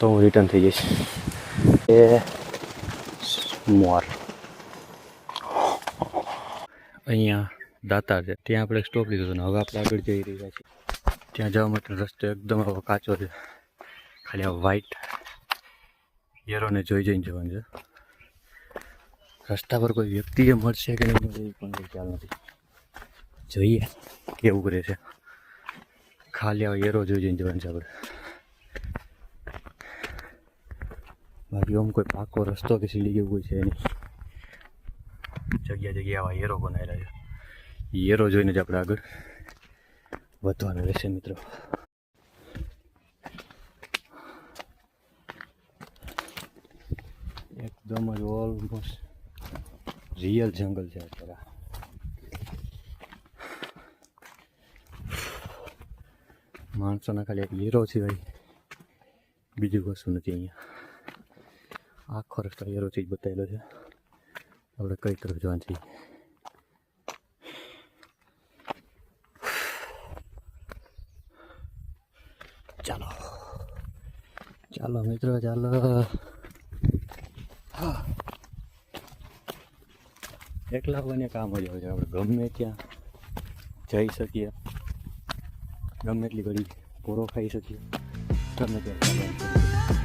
તો હું રિટર્ન થઈ જઈશ. એ મોર. અહીંયા દાતાર છે. ત્યાં આપણે સ્ટોપ લીધો હતો હવે આપણે આગળ જઈ રહ્યા છીએ. ત્યાં જવા માટે રસ્તો એકદમ કાચો છે. ખાલી આ વ્હાઈટ યરોને જોઈ જઈને જવાનું છે. રસ્તા પર કોઈ વ્યક્તિએ મળશે કે નહીં મળે પણ ખ્યાલ નથી. જોઈએ કેવું કરે છે. ખાલી આ યરો જોઈ જઈને જવાનું છે આપણે. બાકી આમ કોઈ પાકો રસ્તો કે સીડી કે કોઈ છે નહીં જગ્યા જગ્યા આવા હેરો બનાવેલા છે. હેરો જોઈને જ આપણે આગળ વધવાનું રહેશે મિત્રો. એકદમ જ ઓલમોસ્ટ રિયલ જંગલ છે અત્યારે. માણસોના ખાલી એક હીરો છે ભાઈ. બીજું કશું નથી અહીંયા. આખો રસ્તો હીરોથી જ બતાવેલો છે. આપણે કઈ તરફ જવાનું છે? ચાલો. ચાલો મિત્રો, ચાલો. એકલા બને કામ જ હોય છે આપણે ગમે ત્યાં જઈ શકીએ. ગમે એટલી ઘડી પૂરો ખાઈ શકીએ. ગમે ત્યાં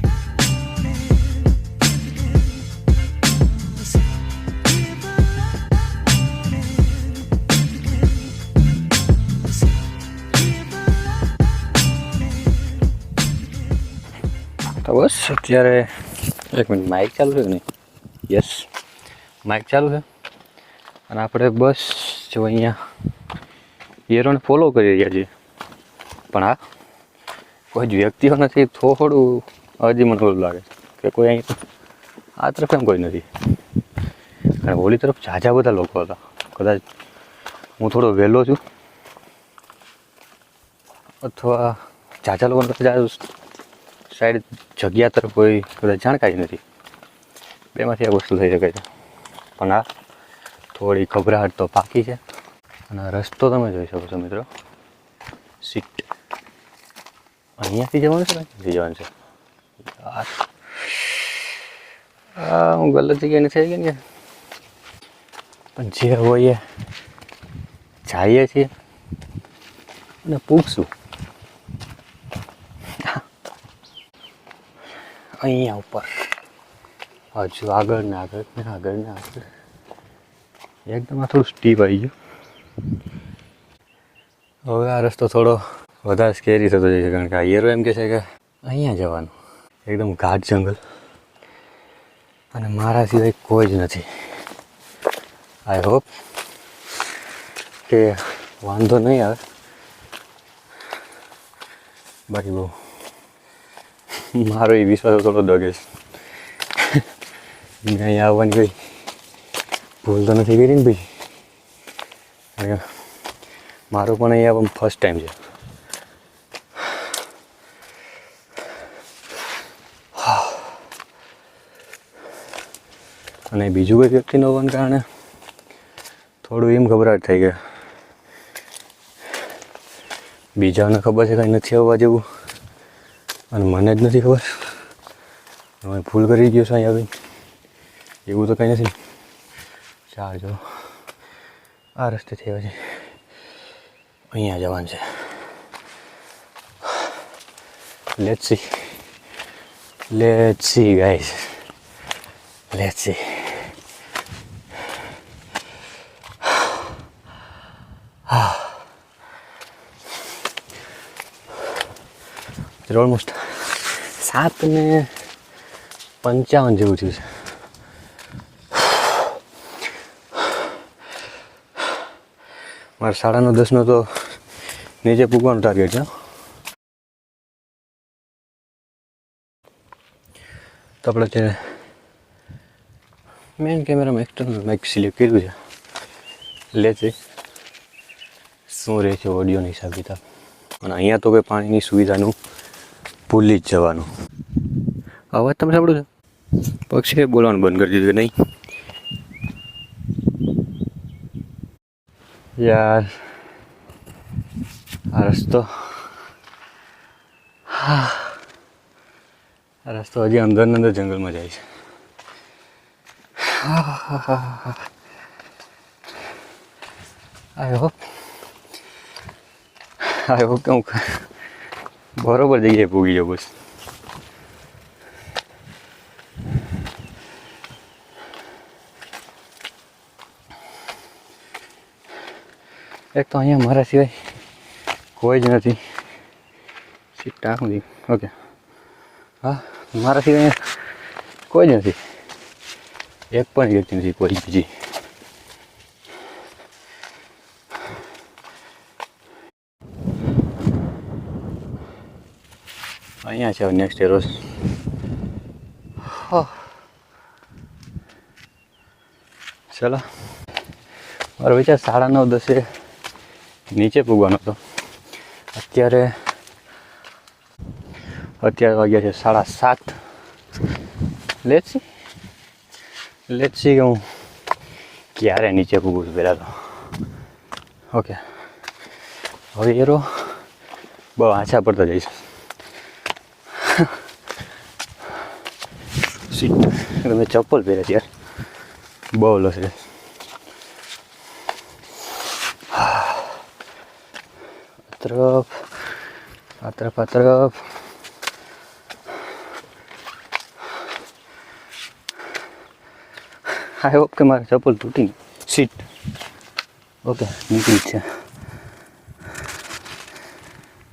બસ, અત્યારે એક મિનિટ માઇક ચાલુ છે કે નહીં? યસ માઇક ચાલુ છે? અને આપણે બસ, જો અહીંયા હીરોને ફોલો કરી રહ્યા છીએ. પણ આ કોઈ જ વ્યક્તિઓ નથી, થોડું હજી મને થોડું લાગે કે કોઈ અહીં આ તરફ એમ કોઈ નથી. અને ઓલી તરફ ઝાઝા બધા લોકો હતા. કદાચ હું થોડો વહેલો છું. અથવા ઝાઝા લોકો સાઈડ જગ્યા તરફ કોઈ જાણકારી નથી. બેમાંથી આ વસ્તુ થઈ શકે છે. પણ આ થોડી ગભરાહટ તો પાકી છે. અને રસ્તો તમે જોઈ શકો છો મિત્રો. સીટ અહીંયાથી જવાનું છે અહીંયાથી જવાનું છે. યાર. હું ગલત જગ્યાએ નથી આવી ગઈ ને પણ જે હોઈએ, જઈએ છીએ. અને પૂછશું. અહીંયા ઉપર. હજુ આગળ ને આગળ ને આગળ ને આગળ. એકદમ આ થોડું સ્ટીપ આવી ગયું. હવે આ રસ્તો થોડો વધારે સ્કેરી થતો જાય છે, કારણ કે આ હીરો એમ કહે છે કે અહીંયા જવાનું. એકદમ ઘાટ જંગલ. અને મારા સિવાય કોઈ જ નથી. આઈ હોપ કે વાંધો નહીં આવે. બાકી બહુ મારો એ વિશ્વાસ થોડો દગે છે. મેં અહીંયા આવવાની કોઈ ભૂલ તો નથી કરી ને ભાઈ. મારો પણ અહીંયા ફર્સ્ટ ટાઈમ છે. અને બીજું કોઈ વ્યક્તિ ન હોવાને કારણે થોડું એમ ગભરાટ થઈ ગયા. બીજાને ખબર છે કંઈ નથી આવવા જેવું. અને મને જ નથી ખબર. હવે ભૂલ કરી ગયો છે અહીંયા આવીને એવું તો કંઈ નથી. ચાર જો. આ રસ્તે થયા છે અહીંયા જવાનું છે. Let see let see guys let see almost સાત ને પંચાવન જેવું થયું છે. મારે સાડા નવ દસનો તો નીચે પૂગવાનું ટાર્ગેટ છે. તો આપણે જે મેઇન કેમેરામાં એક્સટર્નલ માઇક સિલેક્ટ કર્યું છે. લે છે. શું રહે છે ઓડિયોની હિસાબ કિતાબ અને અહીંયા તો કોઈ પાણીની સુવિધાનું ભૂલી જ જવાનું. અવાજ તમે સાંભળો છો? પક્ષીએ બોલવાનું બંધ કરી દીધું નહીં? યાર, આ રસ્તો. હા. આ રસ્તો હજી અંદર અંદર જંગલમાં જાય છે. આઈ હોપ આઈ હોપ કે હું. બરોબર જગ્યાએ પૂગી જાઉં બસ. એક તો અહીંયા મારા સિવાય કોઈ જ નથી. સીટ ટાંકું ઓકે હા, મારા સિવાય કોઈ જ નથી. એક પણ વ્યક્તિ નથી કોઈ બીજી. અહીંયા છે નેક્સ્ટ એરોસ ચલો. મારો વિચાર સાડા નવ દસે નીચે પૂગવાનો હતો. અત્યારે અત્યારે વાગ્યા છે સાડા સાત. લેટસી લેટસી કે હું ક્યારે નીચે પૂગું છું પહેલાં તો. ઓકે હવે એરો બહુ આછા પડતા જઈશ. સીટ. તમે ચપ્પલ પહેર્યા યાર. બહુ લસ છે. આ તરફ આ તરફ આ તરફ આઈ હોપ કે મારે ચપ્પલ તૂટી સીટ. ઓકે નીકળી છે.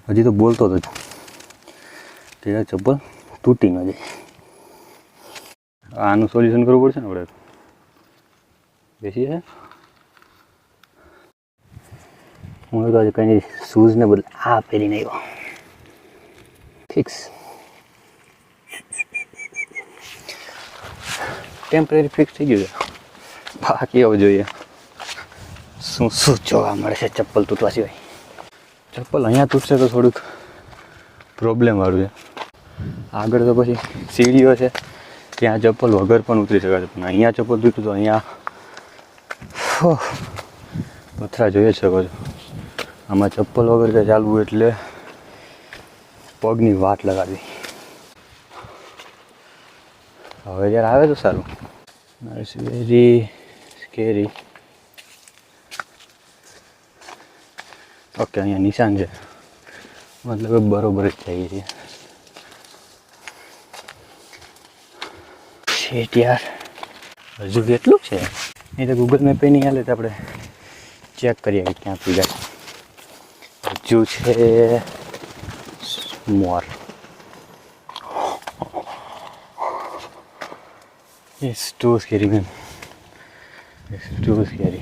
હજી તો બોલતો હતો કે ચપ્પલ તૂટી ન જાય. આનું સોલ્યુશન કરવું પડશે ને આપણે? બેસી છે? હું તો આજે કંઈ શૂઝને બદલે આ પહેરીને આવ્યો. ફિક્સ ટેમ્પરરી ફિક્સ થઈ ગયું છે. બાકી આવું જોઈએ. શું શું જોવા મળે છે ચપ્પલ તૂટવા સિવાય? ચપ્પલ અહીંયા તૂટશે તો થોડુંક પ્રોબ્લેમ વાળું છે. આગળ તો પછી સીડીઓ છે. ત્યાં ચપ્પલ વગર પણ ઉતરી શકાશે પણ અહીંયા ચપ્પલ તૂટ્યું તો અહીંયા પથરા જોઈ શકો છો. આમાં ચપ્પલ વગર કે ચાલવું એટલે પગની વાટ લગાવી હવે જ્યારે આવે તો સારું. ઇટ્સ વેરી સ્કેરી ઓકે અહીંયા નિશાન છે. મતલબ બરોબર જ થઈ છે. શેટ યાર હજુ કેટલું છે એ તો ગૂગલ મેપે નહીં હાલે તો આપણે ચેક કરીએ કે ક્યાં પી હજુ છે more it's too scary man. It's too scary.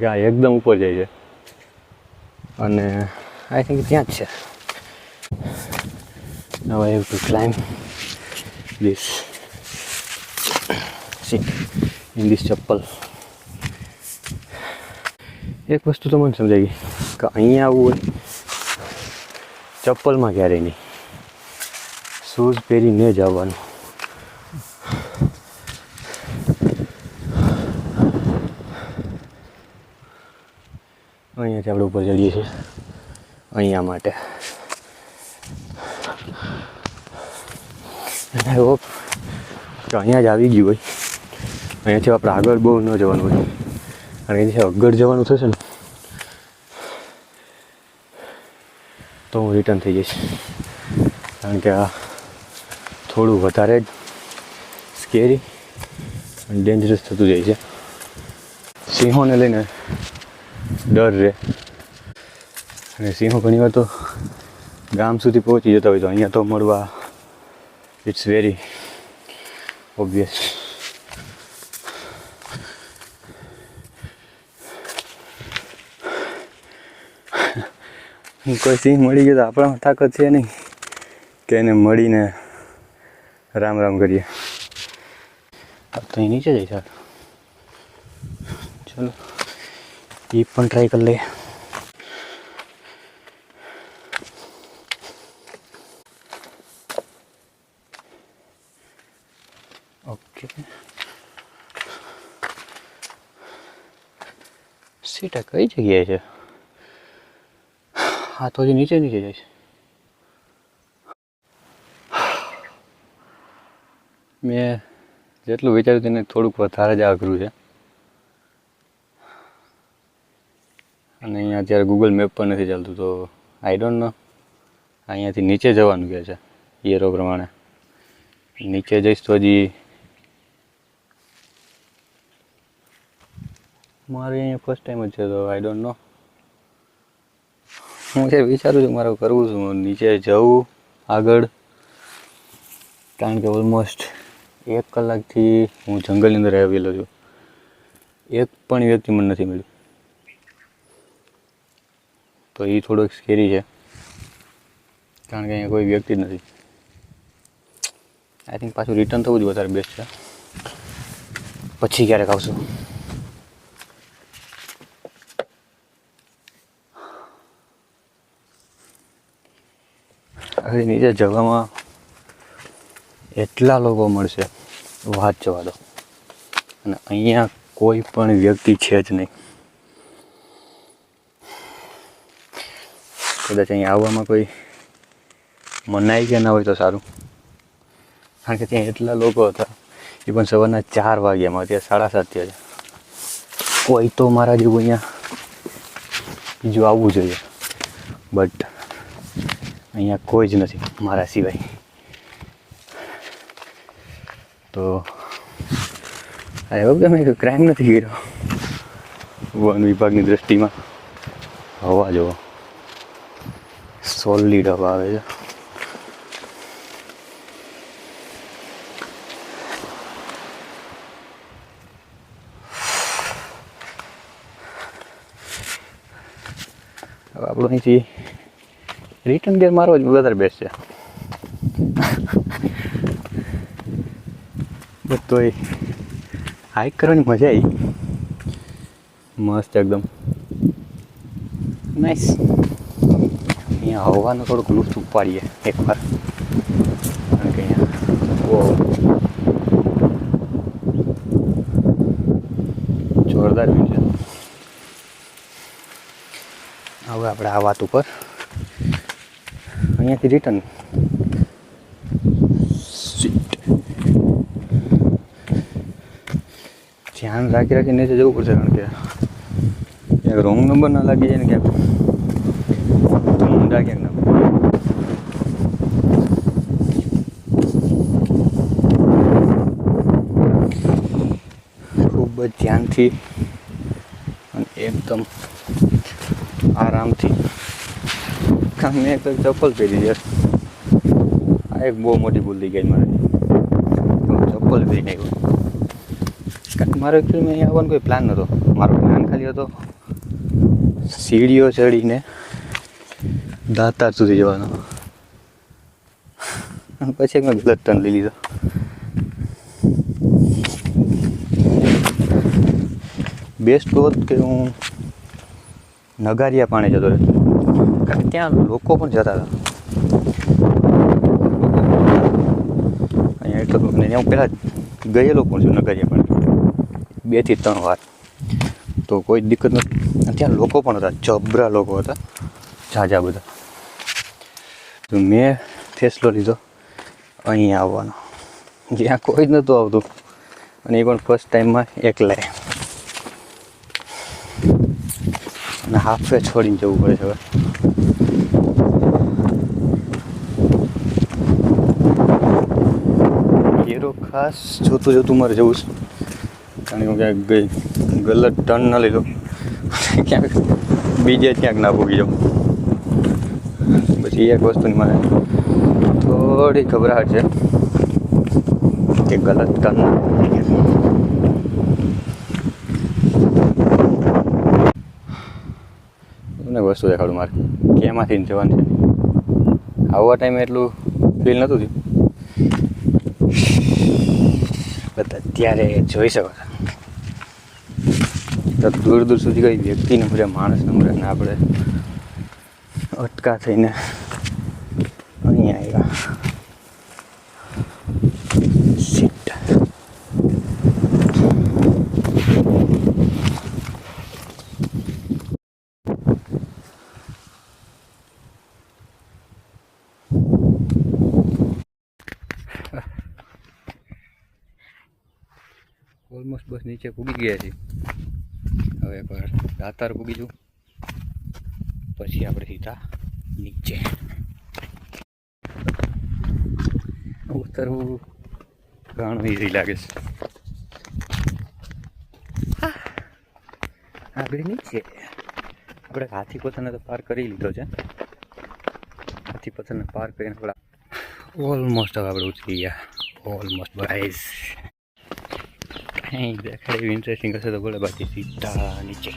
કે આ એકદમ ઉપર જાય છે. અને આઈ થિંક ત્યાં જ છે. Now I have to climb this seat in ચપ્પલ એક વસ્તુ તો મને સમજાઈ ગઈ કે અહીંયા આવવું હોય, ચપ્પલમાં ક્યારેય નહીં. શૂઝ પહેરીને જ આવવાનું. અહીંયાથી આપણે ઉપર ચડીએ છીએ. અહીંયા માટે. અને આઈ હોપ અહીંયા જ આવી ગયું હોય. અહીંયાથી આપણે આગળ બહુ ન જવાનું હોય. કારણ કે આગળ જવાનું થશે ને, તો હું રિટર્ન થઈ જઈશ. કારણ કે આ થોડું વધારે જ સ્કેરી અને ડેન્જરસ થતું જાય છે. સિંહોને લઈને ડર રહે. અને સિંહો ઘણીવાર તો ગામ સુધી પહોંચી જતા હોય તો અહીંયા તો મળવા ઇટ્સ વેરી ઓબ્વિયસ કોઈ સિંહ મળી ગયો તો આપણામાં તાકાત છે નહીં કે એને મળીને રામ રામ કરીએ. તો અહીં નીચે જઈ સર એ પણ ટ્રાય કરી લે ઓકે સીટા કઈ જગ્યાએ છે? હા, તો હજી નીચે નીચે જાય છે. મેં જેટલું વિચાર્યું તેને થોડુંક વધારે જ આઘરું છે. અને અહીંયા અત્યારે ગૂગલ મેપ પર નથી ચાલતું, તો આઈ ડોન્ટ નો અહીંયાથી નીચે જવાનું કહે છે, ઈયરો પ્રમાણે. નીચે જઈશ તો હજી મારે અહીંયા ફર્સ્ટ ટાઈમ જ છે, તો આઈ ડોન્ટ નો હું જે વિચારું છું, મારે કરવું છું નીચે જવું આગળ, કારણ કે ઓલમોસ્ટ એક કલાકથી હું જંગલની અંદર આવેલો છું. એક પણ વ્યક્તિ મને નથી મળ્યું. તો એ થોડોક સ્કેરી છે. કારણ કે અહીંયા કોઈ વ્યક્તિ જ નથી. આઈ થિંક પાછું રિટર્ન થવું જ વધારે બેસ્ટ છે. પછી ક્યારેક આવશું. હવે નીચે જવામાં એટલા લોકો મળશે. વાત જવા દો. અને અહીંયા કોઈ પણ વ્યક્તિ છે જ નહીં. કદાચ અહીંયા આવવામાં કોઈ મનાઈ કે ના હોય તો સારું. કારણ કે ત્યાં એટલા લોકો હતા. એ પણ સવારના ચાર વાગ્યામાં, અત્યારે સાડા સાત થયા છે. કોઈ તો મારા જેવું અહીંયા બીજું આવવું જોઈએ. બટ અહીંયા કોઈ જ નથી, મારા સિવાય. તો આઈ હોપ કે મેં ક્રાઇમ નથી કર્યો? વન વિભાગની દ્રષ્ટિમાં. હવા જુઓ સોલિડ હવા આવે છે. આપણું અહીંથી રિટર્ન ગેર મારવો જ વધારે બેસ્ટ છે. બટ તોય હાઇક કરવાની મજા આવી. મસ્ત એકદમ. નાઈસ હવાનું થોડુંક લુફ્ત ઉપાડીએ એકવાર. કારણ કે અહીંયા જોરદાર વ્યૂ છે. હવે આપણે આ વાત ઉપર અહીંયાથી રિટર્ન ધ્યાન રાખી રાખી નીચે જવું પડશે કારણ કે ક્યાંક રોંગ નંબર ના લાગી જાય ને ક્યાંક. ના ખૂબ જ ધ્યાનથી અને એકદમ આરામથી મેં એક ચપ્પલ પહેરી છે. આ એક બહુ મોટી ભૂલ થઈ ગઈ મારે. ચપ્પલ પહેરીને આવ્યો કારણ કે મારો એકચ્યુઅલી અહીંયા આવવાનો કોઈ પ્લાન નહોતો. મારો પ્લાન ખાલી હતો સીડીઓ ચડીને દાતાર સુધી જવાનો. પછી મેં બ્લડ ટર્ન લઈ લીધો. બેસ્ટ હોત કે હું નગારિયા પાણી જતો રહેતો. કારણ કે ત્યાં લોકો પણ જતા હતા. અહીંયા એટલો ને હું પહેલાં ગયેલો પણ છું નગારિયા પાણી. બેથી ત્રણ વાર. તો કોઈ દિક્કત નથી. ત્યાં લોકો પણ હતા. જબરા લોકો હતા. ઝાઝા બધા. મેં ફેસલો લીધો, અહીં આવવાનો. જ્યાં કોઈ જ નહોતું આવતું, અને એ પણ ફર્સ્ટ ટાઈમમાં એકલાય અને હાફે છોડીને જવું પડે છે હવે. ખાસ જોતું જોતું મારે જવું છે. કારણ કે હું ક્યાંક ગઈ, ગલત ટર્ન ન લીધો. ક્યાંક બીજે ક્યાંક ના ભૂગી જાઉં. પછી એક વસ્તુની મને થોડી ઘબરાહટ છે કે ગલત ના લઈએ. તમને વસ્તુ દેખાડું મારે. કેમાંથી જવાનું છે? આવવા ટાઈમે એટલું ફીલ નહોતું થયું. અત્યારે જોઈ શકો છો. તો દૂર દૂર સુધી કઈ વ્યક્તિને મળે માણસને મળે ને આપણે અટકા થઈને અહીંયા આવ્યા સીટ ઓલમોસ્ટ બસ નીચે કૂગી ગયા છે. હવે પર દાતાર જવું પછી આપણે સીધા નીચે. ઉતરવું ઘણું ઈઝી લાગે છે. આગળ નીચે. આપણે હાથી પથ્થરને તો પાર કરી લીધો છે. હાથી પથ્થરને પાર કરીને આપણે ઓલમોસ્ટ હવે આપણે ઉતરી ગયા. ઓલમોસ્ટ કંઈ દેખાડ ઇન્ટરેસ્ટિંગ હશે તો બોલે બાકી સીધા નીચે